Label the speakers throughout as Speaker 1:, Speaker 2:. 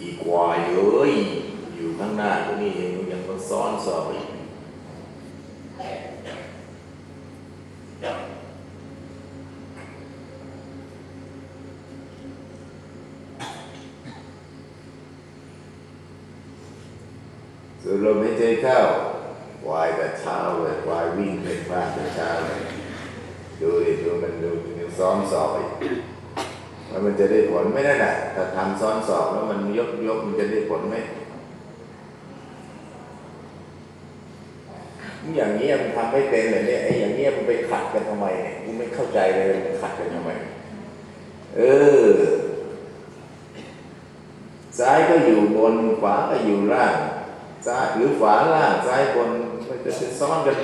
Speaker 1: อีกวายเอ้ย อยู่ข้างหน้าตรงนี้เองยังต้องซ้อนสอบอีกสูดลมหายใจเข้าวายแต่เช้าเลยวายวิ่งเป็นบ้านแต่เช้าเลยดูดิดูมันดูมันซ้อมสอบอีก แล้วมันจะได้ผลไม่ได้น่ะถ้าทำซ้อนสอบแล้วมันยกยกมันจะได้ผลไหมอย่างนี้มันทำไม่เป็นเลยเนี่ยไอ้อย่างนี้มันไปขัดกันทำไมเนี่ยกูไม่เข้าใจเลยมันขัดกันทำไม เออ ซ้ายก็อยู่บนขวาก็อยู่ล่างซ้ายหรือขวาล่างซ้ายบนมันจะซ้อนกัน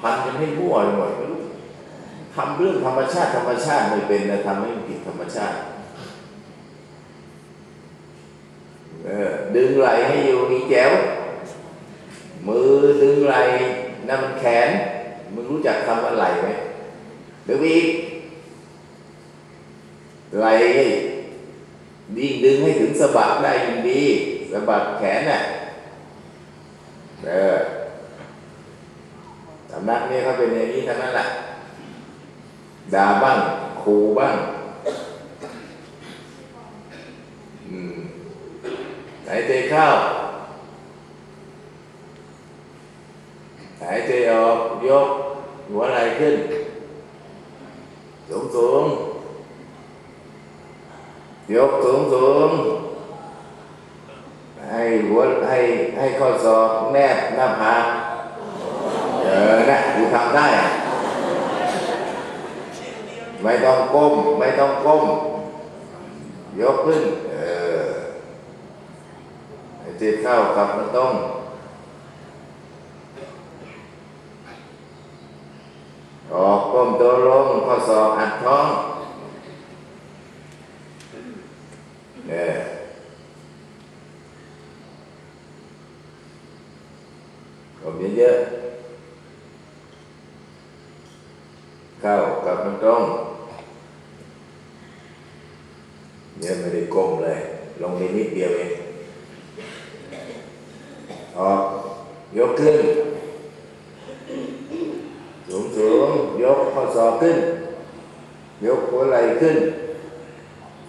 Speaker 1: พันกันให้มั่วไปหมดไม่รู้ ทำเรื่องธรรมชาติธรรมชาติไม่เป็นนะทำให้มันผิดธรรมชาติเออดึงไหลให้อยู่นี่แจ๋วมือดึงไหลนั่นมันแขนมึงรู้จักคำว่าไหลไหมดึงอีกไหลยิ่งดึงให้ถึงสะบักได้ยิ่งดีสะบักแขนน่ะเออสำนักนี้เขาเป็นอย่างนี้ทั้งนั้นแหละ ด่าบ้างขู่บ้างอืมหายใจเข้าหายใจออกยก หัวไหล่ขึ้น สูงสูงยกสูงสูงให้หัวให้ให้ข้อศอกแนบหน้าผากเออนะกูทำได้อะ ไม่ต้องก้ม ไม่ต้องก้ม ยกขึ้น เออให้จิตเข้ากับมันตรงออกก้มตัวลงข้อศอกอัดท้องเออก้มเยอะๆเข้ากับมันตรง ก้มเลย ลงไปนิดเดียวเองออกยกขึ้น สูงสูงยกข้อศอกขึ้น ยกหัวไหล่ขึ้น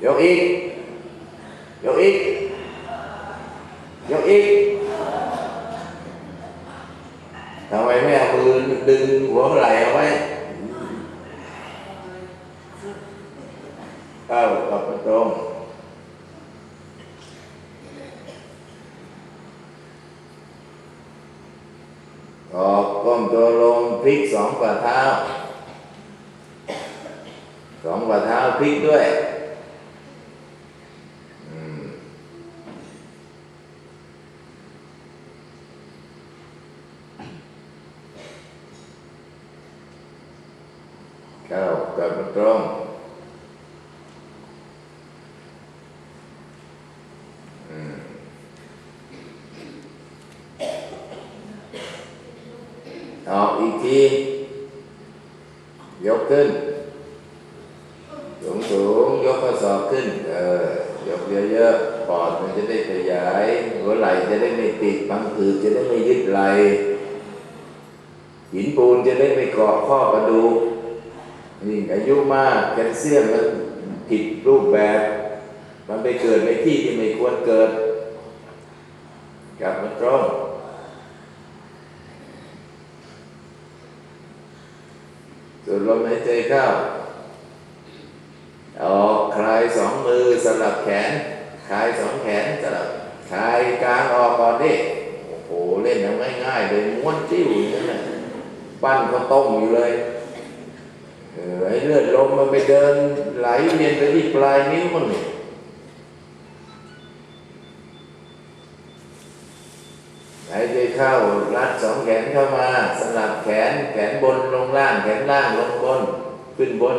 Speaker 1: ยกอีก ยกอีก ยกอีกทำไมไม่เอามือดึงหัวไหล่เอาไว้ เข้ากับประตรงออกก้มตัวลงพลิกสองฝ่าเท้า สองฝ่าเท้าพลิกด้วยอืม เข้ากับประตรงออกอีกที ยกขึ้น สูงสูงยกข้อศอกขึ้น เออยกเยอะๆปอดมันจะได้ขยาย หัวไหล่จะได้ไม่ติดบังผืดจะได้ไม่ยึดไหล่หินปูนจะได้ไม่เกาะข้อกระดูก ยิ่งอายุมากแคลเซียมมันผิดรูปแบบ มันไปเกิดในที่ที่ไม่ควรเกิดกลับมาตรงสูดลมหายใจเข้าออกคลายสองมือสลับแขนคลายสองแขนสลับคลายกลางออกก่อนดิโอ้โหเล่นยังง่ายๆเลยม้วนจิ้วอย่างนั้นปั้นข้าวต้มอยู่เลย เออให้เลือดลมมันไปเดินไหลเวียนไปที่ปลายนิ้วมันนี่หายใจเข้ารัดสองแขนเข้ามา สลับแขนแขนบนลงล่าง แขนล่างลงบน ขึ้นบน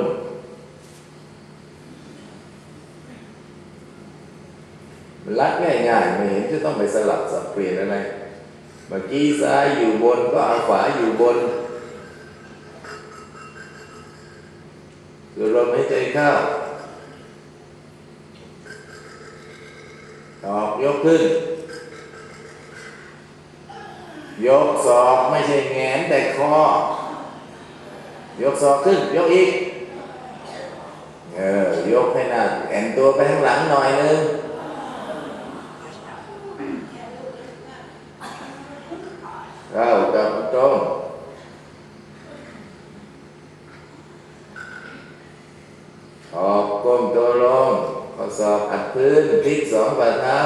Speaker 1: มันรัดง่ายๆไม่เห็นจะต้องไปสลับสับเปลี่ยนอะไร เมื่อกี้ซ้ายอยู่บนก็เอาขวาอยู่บน ดลมหายใจเข้า ออกยกขึ้น ยกศอกไม่ใช่แงนแต่คอ ยกศอกขึ้น ยกอีก เออ ยกให้หน้าแอนตัวไปข้างหลังหน่อยนึงเข้ากับตรงออกก้มตัวลงข้อศอกอัดพื้นพลิกสองฝ่าเท้า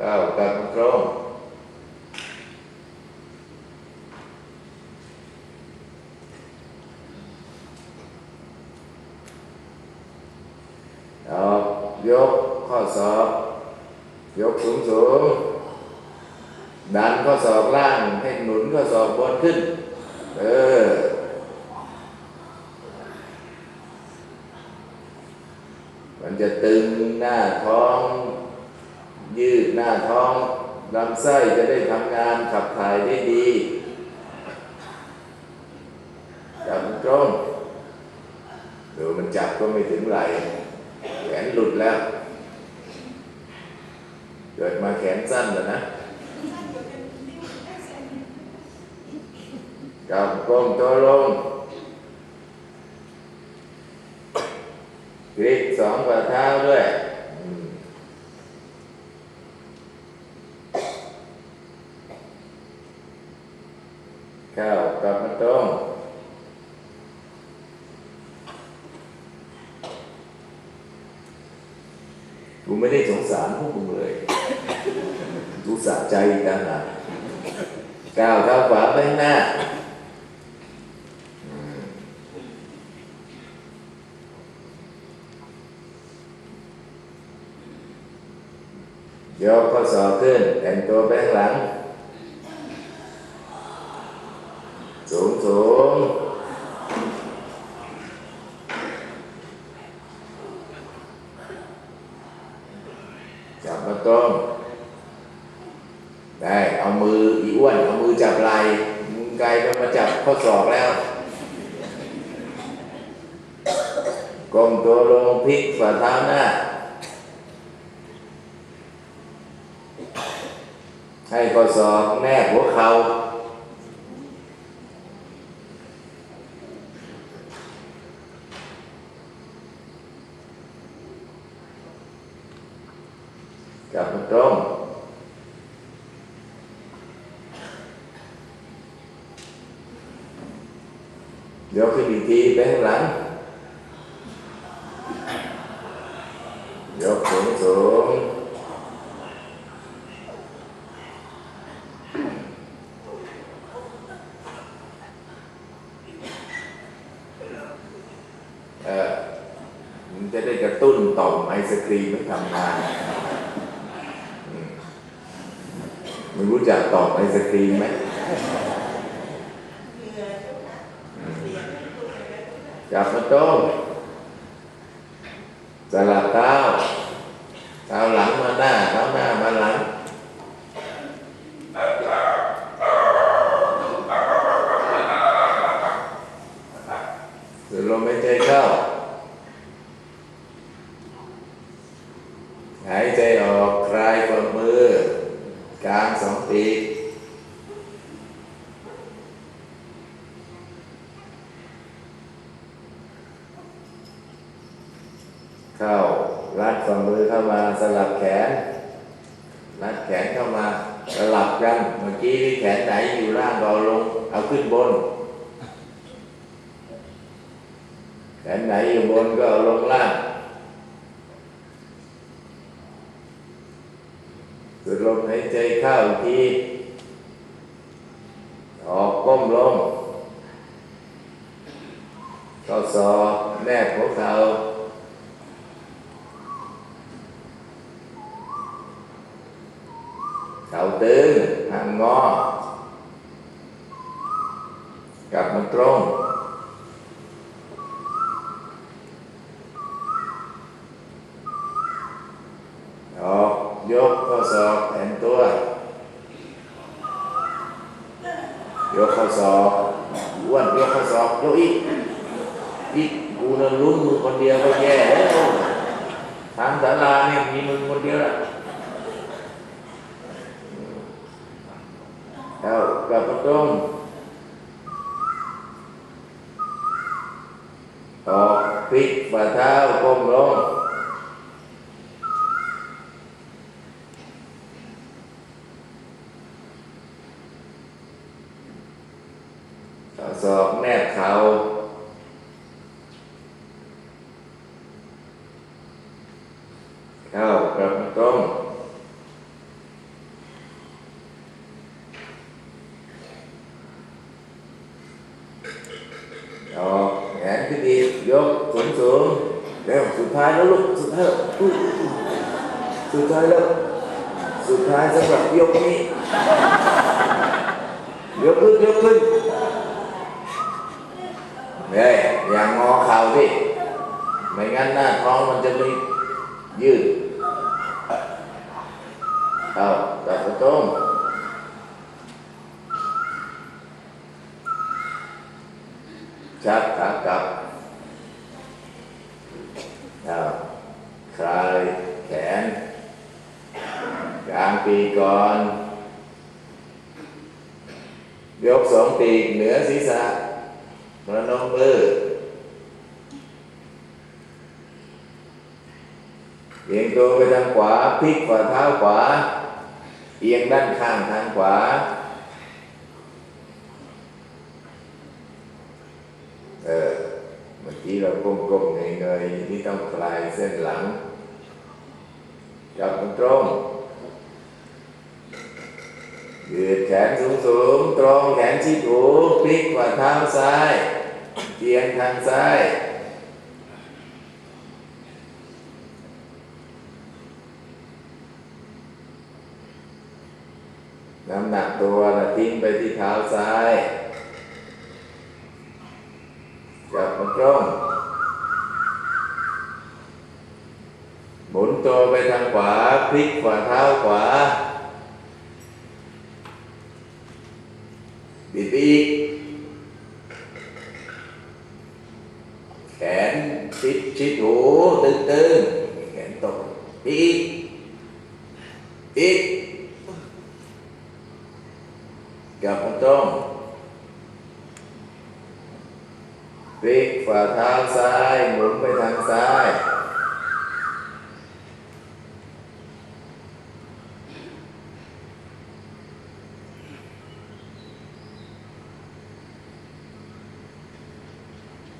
Speaker 1: ก้าวกับตรงเอายกข้อศอกยกสูงสูงดันข้อศอกล่างให้หนุนข้อศอกบนขึ้น เออมันจะตึงหน้าท้อง ยืดหน้าท้องลำไส้จะได้ทำงานขับถ่ายได้ดีจับตรงดูมันจับก็ไม่ถึงไหลแขนหลุดแล้ว เกิดมาแขนสั้นแล้วนะจับก้มตัวลงพลิกสองฝ่าเท้าด้วยอืม ก้าวกลับมาตรงกูไม่ได้สงสารพวกมึงเลยกูสะใจอีกต่างหากก้าวเท้าขวาไปข้างหน้าอืม ยกข้อศอกขึ้นแต่งตัวไปข้างหลัง สูงสูงจับมาตรงได้ เอามืออีอ้วน เอามือจับไหล่มึงไกลก็มาจับข้อศอกแล้วก้มตัวลงพลิกฝ่าเท้าหน้า ให้ข้อศอกแนบหัวเข่ากลับมาตรงยกขึ้นอีกทีไปข้างหลัง ยกสูงสูงเออมันจะได้กระตุ้นต่อมไอศครีมให้ทำงาน มึงรู้จัก ตอกไอศครีมไหมจับมาโต้สลับเท้าเท้าหลังมาหน้าเท้าหน้ามาหลังสูดลมหายใจเข้า หายใจออกคลายฝ่ามือ กลางสองปีกเข้า รัดฝ่ามือเข้ามาสลับแขนรัดแขนเข้ามาสลับกันเมื่อกี้ที่แขนไหนอยู่ล่างเอาลง เอาขึ้นบน แขนไหนอยู่บนก็เอาลงล่างสูดลมหายใจเข้าอีกทีออกก้มลงเข้าซอกแนบหัวเข่าเข่าตึงหางงอ กลับมาตรง ออกยกข้อศอกแอนตัว ยกข้อศอกอ้วนยกข้อศอกยกอีกอีกกูนั่นลุ้นมึงคนเดียวก็แย่แล้วทางศาลาเนี่ยมีมึงคนเดียวละเอากลับมาตรงออกพลิกฝ่าเท้าก้มลง ข้อกแนบเข่าเข้ากับตรงออกแขนขึ้นดียกสูงสูงเร็วสุดท้ายแล้วลูกสุดท้ายแล้วอุ๊ยสุดท้ายแล้วสุดท้ายสำหรับยกนี้ยกขึ้นยกขึ้น เฮ้ยอย่างงอเข่าพี่ไม่งั้นหน้าท้องมันจะไม่ยืด เอากลับมาตรงชัดขากลับเอาคลายแขน กลางปีก่อน ยกสองปีเหนือศีรษะ ประนมมือเอียงตัวไปทางขวาพลิกฝ่าเท้าขวา เอียงด้านข้างทางขวา เออเมื่อกี้เราก้มๆเงยๆที่ต้องคลายเส้นหลัง จับตรงยืดแขนสูงๆ ตรงแขนชิดหูพลิกฝ่าเท้าซ้าย อียงทางซ้ายน้ำหนักตัวนะทิ้งไปที่เท้าซ้ายจับมันตรงหมุนตัวไปทางขวา พลิกฝ่าเท้าขวา บิดไปอีก แขนชิดชิดหูตึงตึงๆแขนตกอีก อีกกลับมาตรง พลิกฝ่าเท้าซ้ายหมุนไปทางซ้าย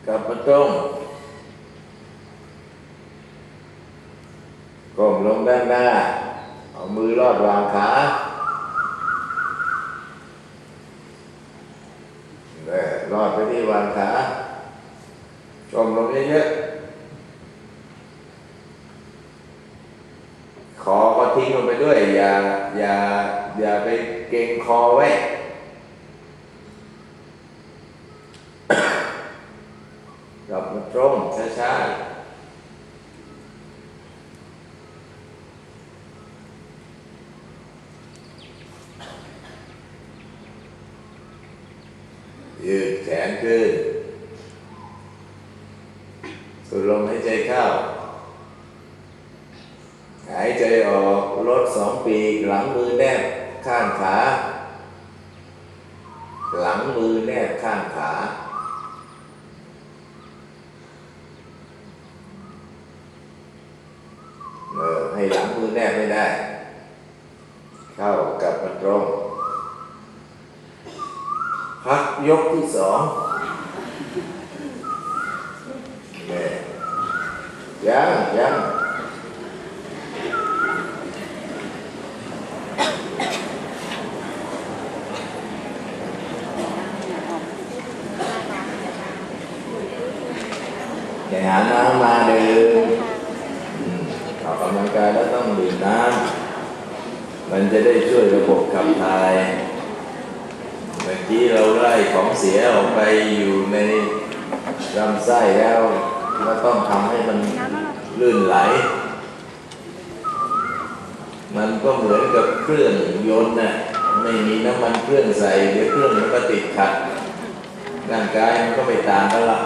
Speaker 1: กลับมาตรงก้มลงด้านหน้า เอามือลอดวางขาเออลอดไปที่วางขา ก้มลงเยอะๆคอก็ทิ้งลงไปด้วย อย่า อย่า อย่าไปเกรงคอไว้กลับมาตรงช้าๆยืดแขนขึ้น สูดลมหายใจเข้า หายใจออกลดสองปีหลังมือแนบข้างขาหลังมือแนบข้างขา เออให้หลังมือแนบไม่ได้ เข้ากลับมาตรง พักยกที่สองเนี่ย ยังยังอย่าหาน้ำมาดื่มอืมออกกำลังกายแล้วต้องดื่มน้ำมันจะได้ช่วยระบบขับถ่ายเมื่อกี้เราไล่ของเสียออกไปอยู่ในลำไส้แล้ว ก็ต้องทำให้มันลื่นไหล มันก็เหมือนกับเครื่องยนต์น่ะไม่มีน้ำมันเครื่องใส่เดี๋ยวเครื่องมันก็ติดขัดร่างกายมันก็ไม่ต่างกันละ